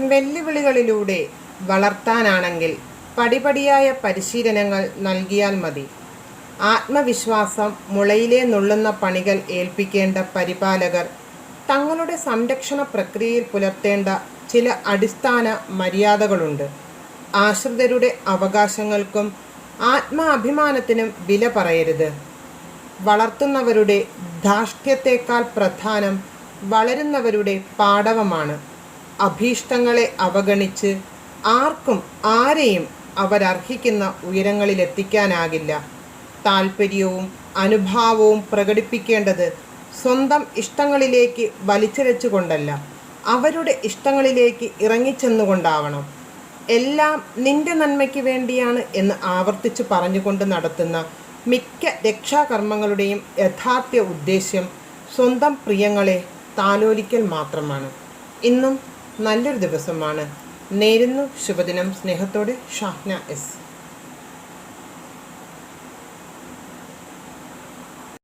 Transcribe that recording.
വെല്ലുവിളികളിലൂടെ വളർത്താനാണെങ്കിൽ പടിപടിയായ പരിശീലനങ്ങൾ നൽകിയാൽ മതി. ആത്മവിശ്വാസം മുളയിലെ നുള്ളുന്ന പണികൾ ഏൽപ്പിക്കേണ്ട പരിപാലകർ തങ്ങളുടെ സംരക്ഷണ പ്രക്രിയയിൽ പുലർത്തേണ്ട ചില അടിസ്ഥാന മര്യാദകളുണ്ട്. ആശ്രിതരുടെ അവകാശങ്ങൾക്കും ആത്മാഭിമാനത്തിനും വില പറയരുത്. വളർത്തുന്നവരുടെ ധാർഷ്ട്യത്തേക്കാൾ പ്രധാനം വളരുന്നവരുടെ പാടവമാണ് അഭീഷ്ടങ്ങളെ അവഗണിച്ച് ആർക്കും ആരെയും അവരർഹിക്കുന്ന ഉയരങ്ങളിലെത്തിക്കാനാകില്ല. താല്പര്യവും അനുഭാവവും പ്രകടിപ്പിക്കേണ്ടത് സ്വന്തം ഇഷ്ടങ്ങളിലേക്ക് വലിച്ചിഴച്ചുകൊണ്ടല്ല അവരുടെ ഇഷ്ടങ്ങളിലേക്ക് ഇറങ്ങിച്ചെന്നുകൊണ്ടാവണം. എല്ലാം നിന്റെ നന്മയ്ക്ക് വേണ്ടിയാണ് എന്ന് ആവർത്തിച്ച് പറഞ്ഞുകൊണ്ട് നടത്തുന്ന മിക്ക രക്ഷാകർമ്മങ്ങളുടെയും യഥാർത്ഥ ഉദ്ദേശ്യം സ്വന്തം പ്രിയങ്ങളെ താലോലിക്കൽ മാത്രമാണ്. ഇന്നും നല്ലൊരു ദിവസമാണ്. നേരുന്നു ശുഭദിനം. സ്നേഹത്തോടെ ഷാഹ്ന എസ്.